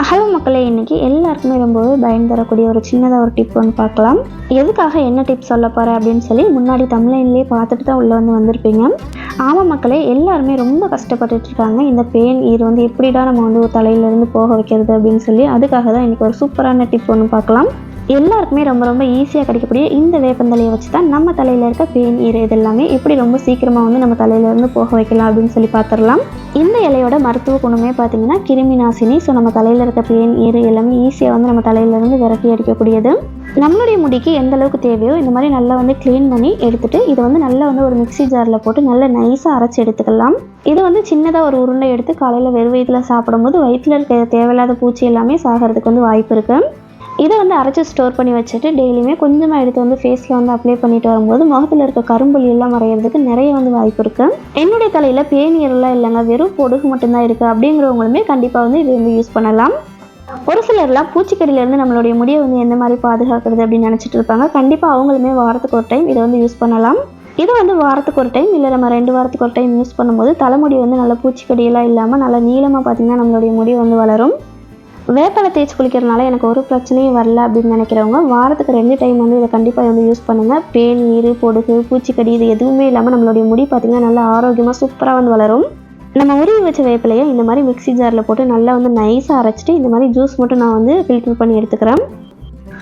Hello மக்களே இன்றைக்கி எல்லாருக்குமே ரொம்பவே பயன் தரக்கூடிய ஒரு சின்னதாக ஒரு டிப் ஒன்று பார்க்கலாம். எதுக்காக என்ன டிப் சொல்ல போகிறேன் அப்படின்னு சொல்லி முன்னாடி தமிழ்லேயே பார்த்துட்டு தான் உள்ளே வந்து வந்திருப்பீங்க. ஆமாம் மக்களே எல்லாருமே ரொம்ப கஷ்டப்பட்டுட்டு இருக்காங்க. இந்த பெயின் இது வந்து எப்படிடா நம்ம வந்து ஒரு தலையிலேருந்து போக வைக்கிறது அப்படின்னு சொல்லி அதுக்காக தான் இன்றைக்கி ஒரு சூப்பரான டிப் ஒன்று பார்க்கலாம். எல்லாருக்குமே ரொம்ப ரொம்ப ஈஸியாக கிடைக்கக்கூடிய இந்த வேப்பந்தலையை வச்சு தான் நம்ம தலையில் இருக்க பெயின் ஈர இது எல்லாமே எப்படி ரொம்ப சீக்கிரமாக வந்து நம்ம தலையிலேருந்து போக வைக்கலாம் அப்படின்னு சொல்லி பார்த்துடலாம். இந்த இலையோட மருத்துவ குணமே பார்த்தீங்கன்னா கிருமி நாசினி. ஸோ நம்ம தலையில் இருக்க பெயின் ஈர எல்லாமே ஈஸியாக வந்து நம்ம தலையிலேருந்து விரட்டி அடிக்கக்கூடியது. நம்மளுடைய முடிக்கு எந்த அளவுக்கு தேவையோ இந்த மாதிரி நல்லா வந்து க்ளீன் பண்ணி எடுத்துட்டு இதை வந்து நல்லா வந்து ஒரு மிக்ஸி ஜாரில் போட்டு நல்லா நைஸாக அரைச்சி எடுத்துக்கலாம். இதை வந்து சின்னதாக ஒரு உருண்டை எடுத்து காலையில் வெறும் வயிற்றில் சாப்பிடும்போது வயிற்றில் இருக்க தேவையில்லாத பூச்சி எல்லாமே சாகிறதுக்கு வந்து வாய்ப்பு இருக்குது இதை வந்து அரைச்சி ஸ்டோர் பண்ணி வச்சுட்டு டெய்லியுமே கொஞ்சமாக எடுத்து வந்து ஃபேஸில் வந்து அப்ளை பண்ணிட்டு வரும்போது முகத்தில் இருக்க கரும்புலி எல்லாம் மறையிறதுக்கு நிறைய வந்து வாய்ப்பு இருக்குது என்னுடைய தலையில் பேனியர்லாம் இல்லைங்க. வெறும் பொடுகு மட்டும்தான் இருக்குது அப்படிங்கிறவங்களுமே கண்டிப்பாக வந்து இதை வந்து யூஸ் பண்ணலாம். ஒரு சிலர்லாம் பூச்சிக்கடியிலேருந்து நம்மளுடைய முடியை வந்து எந்த மாதிரி பாதுகாக்கிறது அப்படின்னு நினச்சிட்டு இருப்பாங்க. கண்டிப்பாக அவங்களுமே வாரத்துக்கு ஒரு டைம் இதை வந்து யூஸ் பண்ணலாம். இது வந்து வாரத்துக்கு ஒரு டைம் இல்லை நம்ம ரெண்டு வாரத்துக்கு ஒரு டைம் யூஸ் பண்ணும்போது தலைமுடி வந்து நல்லா பூச்சிக்கடியெல்லாம் இல்லாமல் நல்லா நீளமாக பார்த்திங்கன்னா நம்மளுடைய முடி வந்து வளரும். வேப்பலை தேய்ச்சி குளிக்கிறதுனால எனக்கு ஒரு பிரச்சனையும் வரல அப்படின்னு நினைக்கிறவங்க வாரத்துக்கு ரெண்டு டைம் வந்து இதை கண்டிப்பாக வந்து யூஸ் பண்ணுங்கள் பேன் நீர் பொடுகு பூச்சிக்கடி இது எதுவுமே இல்லாமல் நம்மளுடைய முடி பார்த்திங்கன்னா நல்லா ஆரோக்கியமாக சூப்பராக வந்து வளரும். நம்ம உருவி வச்ச வேப்பிலையை இந்த மாதிரி மிக்ஸி ஜாரில் போட்டு நல்லா வந்து நைஸாக அரைச்சிட்டு இந்த மாதிரி ஜூஸ் மட்டும் நான் வந்து ஃபில்டர் பண்ணி எடுத்துக்கிறேன்.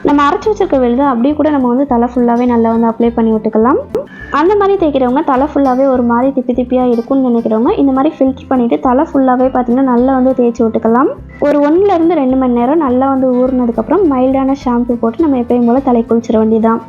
நம்ம அரைச்சி வச்சிருக்க விழுது அப்படியே கூட நம்ம வந்து தலை ஃபுல்லாகவே நல்லா வந்து அப்ளை பண்ணி விட்டுக்கலாம். அந்த மாதிரி தேய்க்கிறவங்க தலை ஃபுல்லாகவே ஒரு மாதிரி திப்பி திப்பியாக இருக்கும்னு நினைக்கிறவங்க இந்த மாதிரி ஃபில்டர் பண்ணிவிட்டு தலை ஃபுல்லாகவே பார்த்திங்கன்னா நல்லா வந்து தேய்ச்சி விட்டுக்கலாம். ஒரு ஒன்றுலேருந்து ரெண்டு மணி நேரம் நல்லா வந்து ஊறினதுக்கப்புறம் மைல்டான ஷாம்பு போட்டு நம்ம எப்பயும் போல் தலை குளிச்சிட வேண்டியதான்